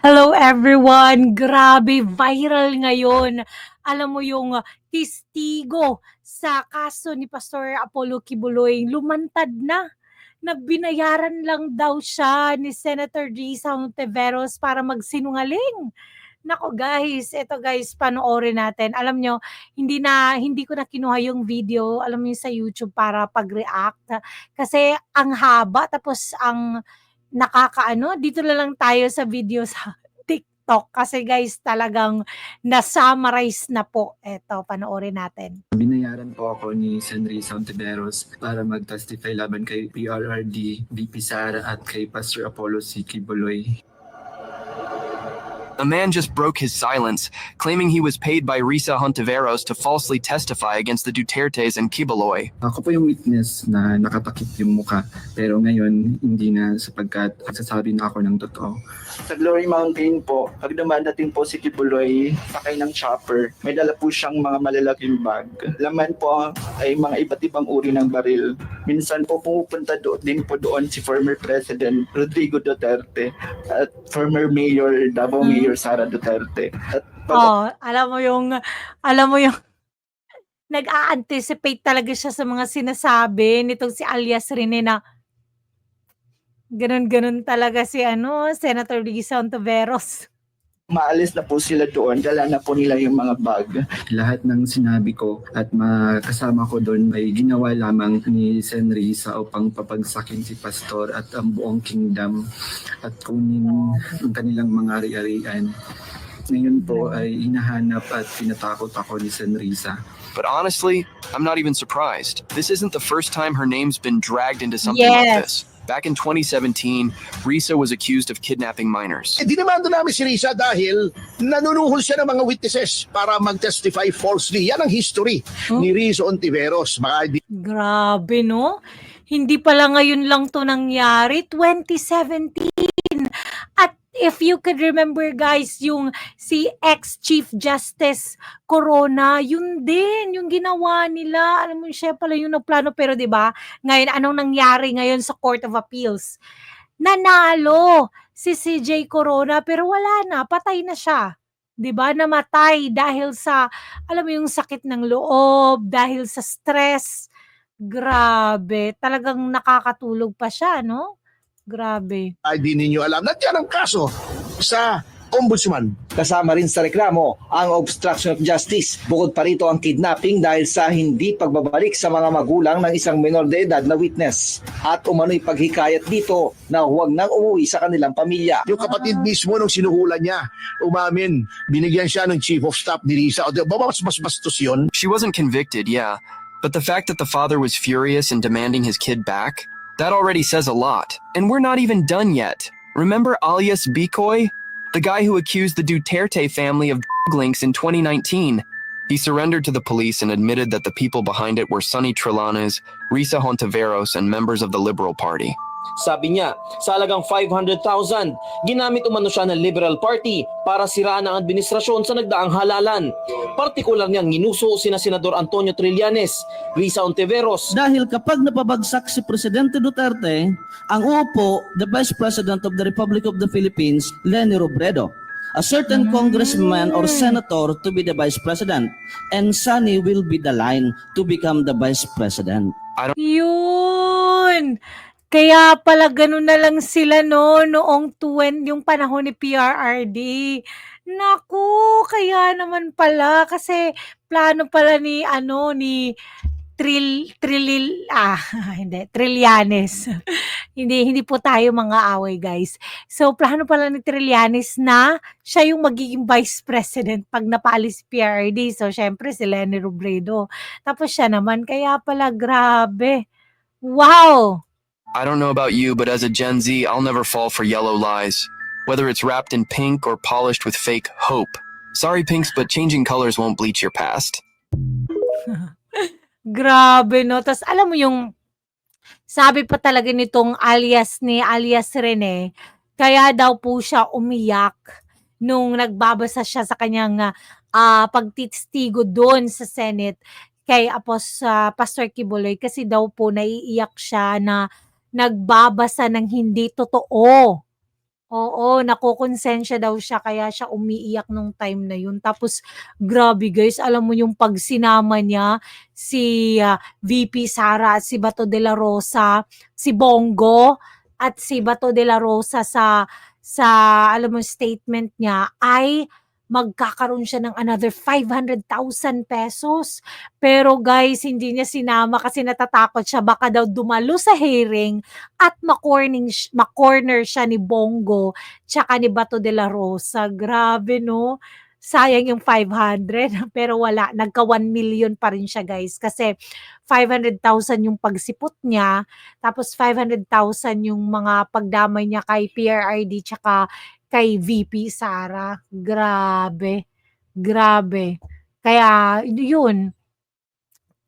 Hello everyone! Grabe, viral ngayon. Alam mo yung uh, testigo sa kaso ni Pastor Apollo Kibuloy, lumantad na na binayaran lang daw siya ni Senator Risa Hontiveros para magsinungaling. Nako guys, eto guys, panoorin natin. Alam nyo, hindi na hindi ko na kinuha yung video, alam yung sa YouTube para pag-react kasi ang haba tapos ang nakakaano, dito na lang tayo sa video sa TikTok kasi guys talagang na-summarize na po. Eto, panoorin natin. Binayaran po ako ni Senri Santiveros para mag-testify laban kay PRRD, VP Sara at kay Pastor Apollo C. Kibuloy. The man just broke his silence, claiming he was paid by Risa Hontiveros to falsely testify against the Dutertes and Kibaloy. Ako po yung witness na nakatakip yung muka pero ngayon hindi na sapagkat nagsasabi na ako ng totoo. Sa Glory Mountain po, pag dumadating po si Kibuloy, sakay ng chopper, may dala po siyang mga malalaking bag. Laman po ay mga iba't ibang uri ng baril. Minsan po pumupunta do, din po doon si former President Rodrigo Duterte at former Mayor Davao Mm. Mayor Sara Duterte. At pag Oh, alam mo yung alam mo yung nag-a-anticipate talaga siya sa mga sinasabi nitong si alias Rene na ganun-ganun talaga si ano, Senator Risa Hontiveros. maalis na po sila doon, dala na po nila yung mga bag. Lahat ng sinabi ko at makasama ko doon ay ginawa lamang ni Senri sa upang papagsakin si Pastor at ang buong kingdom at kunin ang kanilang mga ari-arian. Ngayon po ay hinahanap at pinatakot ako ni Senrisa. But honestly, I'm not even surprised. This isn't the first time her name's been dragged into something like Yes. this. Back in 2017, Risa was accused of kidnapping minors. Eh, dinimanda namin si Risa dahil nanunuhol siya ng mga witnesses para mag-testify falsely. Yan ang history Hmm? ni Risa Ontiveros. Grabe, no? Hindi pala ngayon lang to nangyari, 2017. If you could remember guys, yung si ex-Chief Justice Corona, yun din, yung ginawa nila. Alam mo, siya pala yung nagplano. Pero 'di ba ngayon, anong nangyari ngayon sa Court of Appeals? Nanalo si CJ Corona pero wala na, patay na siya. 'Di ba Namatay dahil sa, alam mo yung sakit ng loob, dahil sa stress. Grabe, talagang nakakatulog pa siya, no? Grabe. di ninyo alam. Nandiyan ang kaso sa ombudsman. Kasama rin sa reklamo ang obstruction of justice. Bukod pa rito ang kidnapping dahil sa hindi pagbabalik sa mga magulang ng isang minor de edad na witness. At umano'y paghikayat dito na huwag nang umuwi sa kanilang pamilya. Yung kapatid mismo nung sinuhulan niya, umamin, binigyan siya ng chief of staff ni Risa. O, di ba mas mas bastos yun? She wasn't convicted, yeah, but the fact that the father was furious and demanding his kid back, that already says a lot. And we're not even done yet. Remember alias Bikoy? The guy who accused the Duterte family of links in 2019. He surrendered to the police and admitted that the people behind it were Sonny Trillanes, Risa Hontiveros, and members of the Liberal Party. Sabi niya, sa halagang 500,000, ginamit umano siya ng Liberal Party para siraan ang administrasyon sa nagdaang halalan. Partikular niyang ginuso sina Senador Antonio Trillanes, Risa Ontiveros, Dahil kapag napabagsak si Presidente Duterte, ang upo, the Vice President of the Republic of the Philippines, Leni Robredo, a certain congressman or senator to be the Vice President, and Sunny will be the line to become the Vice President. Yun! Kaya pala ganun na lang sila no, noong twen yung panahon ni PRRD. Naku, kaya naman pala kasi plano pala ni ano ni Tril Trilil ah hindi Trillanes. hindi hindi po tayo mga away guys. So plano pala ni Trillanes na siya yung magiging vice president pag napalis si PRRD. So syempre si Leni Robredo. Tapos siya naman kaya pala grabe. Wow! I don't know about you, but as a Gen Z, I'll never fall for yellow lies. Whether it's wrapped in pink or polished with fake hope. Sorry, Pinks, but changing colors won't bleach your past. Grabe, no? Tapos alam mo yung sabi pa talaga nitong alias ni alias Rene, kaya daw po siya umiyak nung nagbabasa siya sa kanyang ah, ah, pagtitistigo doon sa Senate kay Apos ah, Pastor Kibuloy kasi daw po naiiyak siya na nagbabasa ng hindi totoo Oo, nakokonsensya daw siya kaya siya umiiyak nung time na yun. Tapos grabe guys, alam mo yung pag niya si ah, VP Sara at si Bato de la Rosa, si Bongo at si Bato de la Rosa sa sa alam mo statement niya ay magkakaroon siya ng another 500,000 pesos. Pero guys, hindi niya sinama kasi natatakot siya baka daw dumalo sa hearing at makorning makorner siya ni Bongo tsaka ni Bato de la Rosa. Grabe no. Sayang yung 500 pero wala, nagka 1 million pa rin siya guys kasi 500,000 yung pagsipot niya tapos 500,000 yung mga pagdamay niya kay PRRD tsaka kay VP Sara. Grabe. Grabe. Kaya yun.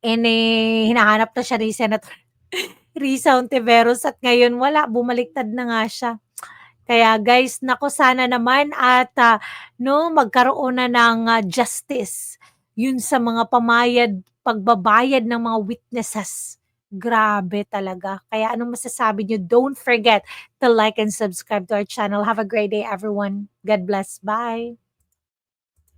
And eh, hinahanap na siya ni Senator Risa Ontiveros at ngayon wala, bumaliktad na nga siya. Kaya guys, nako sana naman at ah, no magkaroon na ng ah, justice yun sa mga pamayad, pagbabayad ng mga witnesses. Grabe talaga. Kaya anong masasabi niyo? Don't forget to like and subscribe to our channel. Have a great day everyone. God bless. Bye.